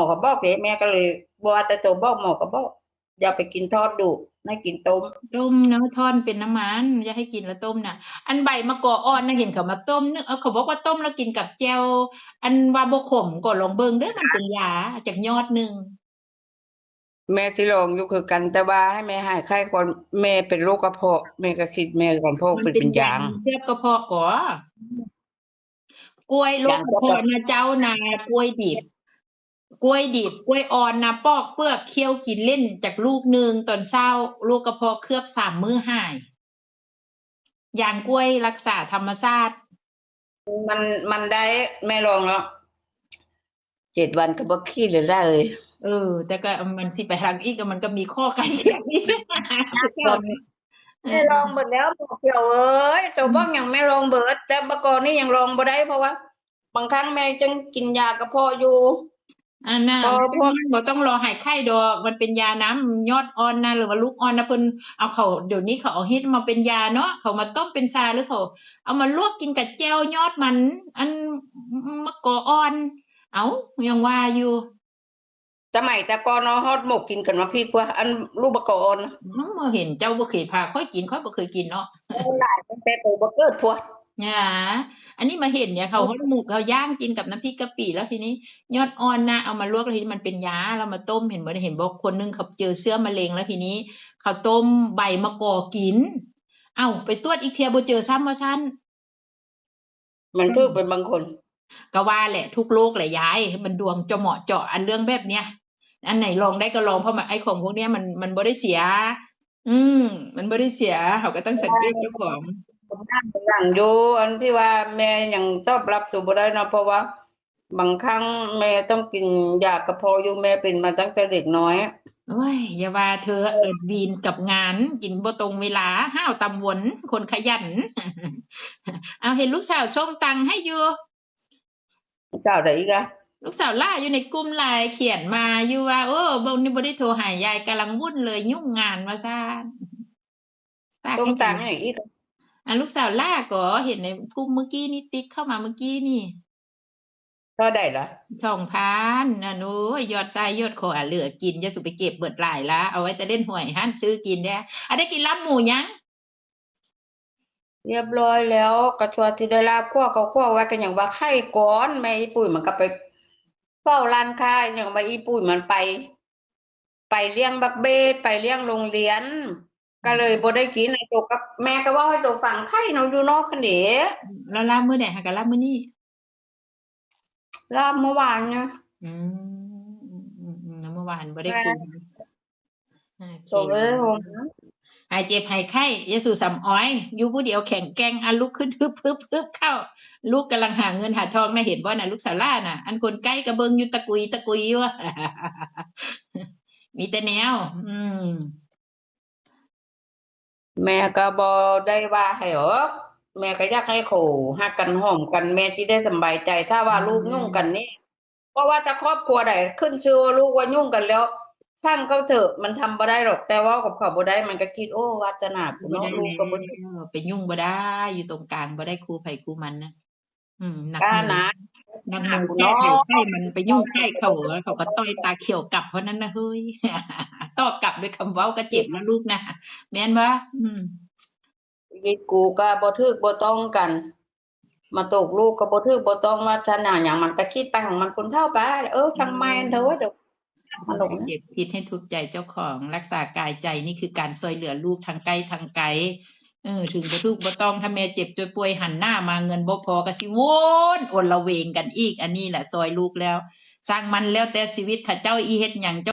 อก็บอกเด็แม่ก็เลยบอกว่าแต่ตัวบอกหมอก็บอกอย่าไปกินทอดดุให้กินต้ม ต้มเนาะทอนเป็นน้ำมันอย่าให้กินแล้วต้มน่ะอันใบมะกอกอ่อนนะเห็นเขามาต้มนึกเออเขาบอกว่าต้มแล้วกินกับแจ่วอันว่าบ่ขมก็ลองเบิ่งเด้อมันเป็นยาจากยอดหนึงแม่ที่ลองอยู่คือกันแต่ว่าให้แม่หายไข้ก่อนแม่เป็นโรคกระเพาะแม่ก็คิดแม่ก่อนเพราะเป็นเป็นยางเทียบกระเพาะก่อกล้วยโรคกระเพาะนะเจ้านากล้วยดิบ กล้วยดิบกล้วยอ่อนนะปอกเปลือกเคี้ยวกินเล่นจากลูกหนึ่งตอนเช้าลูกกระเพาะเคลือบสามมื้อหายอย่างกล้วยรักษาธรรมชาติ มันมันได้แม่ลองแล้วเจ็ดวันก็บ่ขี้เลยได้เลยเออ แต่ก็มันสิไปทางอีกก็มันก็มีข้อกันเคียงอีกแม่ลองหมดแล้วหมอเขียวเอ้ยตัวบ้องยังไม่ลองเบิด แต่เมื่อก่อนนี่ยังลองบ่ได้เพราะว่า บางครั้งแม่จังกินยากระเพาะอยู่ อันน่ะพอพวกบ่ต้องรอหายไข้ดอก มันเป็นยาน้ำยอดอ่อนนะหรือว่าลูกอ่อนนะเพิ่นเอาเขาเดี๋ยวนี้เขาเอาเฮ็ดมาเป็นยาเนาะเขามาต้มเป็นชาหรือเขาเอามาลวกกินกับแจ่วยอดมัน อันมะกอกอ่อน เอายังว่าอยู่สมัยแต่ก่อนเนาะฮอดหมกกินกันมาพี่กว่า อันลูกบะกอนอืมบ่เห็นเจ้าบ่เคยพาค่อยกินค่อยบ่เคยกินเนาะหลายตั้งแต่ตัวบ่เกิดพวกเนี่ยอันนี้มาเห็นเนี่ยเขาฮอดหมูเขาย่างกินกับน้ำพริกกะปิแล้วทีนี้ ยอดอ่อนนะเอามาลวกแล้วทีนี้มันเป็นยาเรามาต้มเห็นบ่ได้เห็นบอกคนหนึงเขาเจอเสื้อมะเร็งแล้วทีนี้เขาต้มใบมะกอกกิน เอ้าไปตรวจอีกเทียบ่เจอซ้ำว่าซั่นมันถือเป็นบางคน ก็ว่าแหละ ทุกโรคแหละยายมันดวงจะเหมาะเจาะอันเรื่องแบบเนี้ยอันไหนลองได้ก็ลองเพราะมันไอ้ของพวกเนี้ยมันมันบ่ได้เสีย อืม มันบ่ได้เสียเขาก็ต้องสังเกตเจ้าของผม นั่งหลังอยู่อันที่ว่าแม่ยังตอบรับตัวบ่ได้เนาะเพราะว่า บางครั้งแม่ต้องกินยากระเพาะอยู่แม่เป็นมาตั้งแต่เด็กน้อยโอ้ยอย่าว่าเธอเอิดวีนกับงานกินบ่ตรงเวลาห้าวตำวนคนขยัน เอาเห็นลูกสาวส่งตังค์ให้อยู่เจ้าได้อีกอะลูกสาวล่าอยู่ในกลุ่มไลน์เขียนมาอยู่ว่า โอ้บ่นี่บ่ได้โทรหายายกำลังวุ่นเลยยุ่งงานว่าซ่านฝากต้องให้ตังดูค์ให้อีก อะลูกสาวล่าก็เห็นในกลุ่มเมื่อกี้นี่ติ๊กเข้ามาเมื่อกี้นี่เท่าได้ล่ะสองพันอะหนูยอดทรายยอดขออะเหลือกินจะสุไปเก็บเบิดหลายละเอาไว้แต่เล่นหวยหันซื้อกินเด้ออะได้กินลาบหมูยังเรียบร้อยแล้วกระชวดที่ได้ลาบคั่วเขาคั่วไว้กันอย่างว่าไข่ก้อนแม่อีปุ๋ยมันก็ไปเฝ้าร้านค้าอย่างว่าอีปุ๋ยมันไป ไปเลี้ยงบักเบสไปเลี้ยงโรงเรียน ก็เลยบ่ได้กินไอ้ตัวกับแม่ก็ว่าให้ตัวฝังไข่เนาะอยู่นอกคันเดะแล้วลาบมื้อไหนหากับลาบมื้อนี้ลาบเมื่อวานเนี่ยอืมอืมอืมอืมแล้วเมื่อวานบ่ได้คุยโอเคตัวเลยผมหายเจ็บหายไข้อยาสู่สำอ้อย อยู่ผู้เดียวแข็งแกร่งอันลุกขึ้นฮึบฮึบฮึบเข้า ลูกกำลังหาเงินหาทองนะเห็นบ่น่ะ ลูกสาวล่าน่ะ อันคนใกล้กระเบิงอยู่ตะกุยตะกุยอยู่มีแต่แนว อืม แม่ก็บ่ได้ว่าให้หรอกแม่ก็อยากให้เขาฮักกันหอมกันแม่สิได้สำบายใจ ถ้าว่าลูกยุ่งกันนี่เพราะว่าถ้าครอบครัวใดขึ้นชื่อว่าลูกว่ายุ่งกันแล้วสร้างเขาเถอะมันทำบ่ได้หรอกแต่ว่ากับเขาบ่ได้มันก็คิดโอ้วาสนากูบ่เนาะได้ลูกก็บ่ได้แล้วไปยุ่งบ่ได้ อยู่ตรงกลางบ่ได้ครูไผครูมันนะอืมหนักกล้าหน่วนะยนักหนูแค่ไข่ไข่มันไปยุ่งไข่เขาแล้วเขาก็ต้อยตาเขียวกลับเพราะนั้นนะเฮ้ย ตอบกลับด้วยคำเว้าก็เจ็บนะลูกนะแม่นบ่อืมชีวิตกูก็บ่ถึกบ่ต้องกัน มาตกลูกก็บ่ถึกบ่ต้องวาสนาหยังมันก็คิดไปของมันคนเท่าไปเออช่างแม่นเถอะเว้ยเดี๋ยวมันหลงนะเจ็บพิษให้ทุกข์ใจเจ้าของรักษากายใจนี่คือการซอยเหลือลูกทางใกล้ทางไกลเออถึงบ่ทุกข์บ่ต้องถ้าแม่เจ็บจวยป่วยหันหน้ามาเงินบ่พอก็สิวนโอนละเวงกันอีก อันนี้แหละซอยลูกแล้วสร้างมันแล้วแต่ชีวิตถ้าเจ้าอีเฮ็ดหยังเจ้า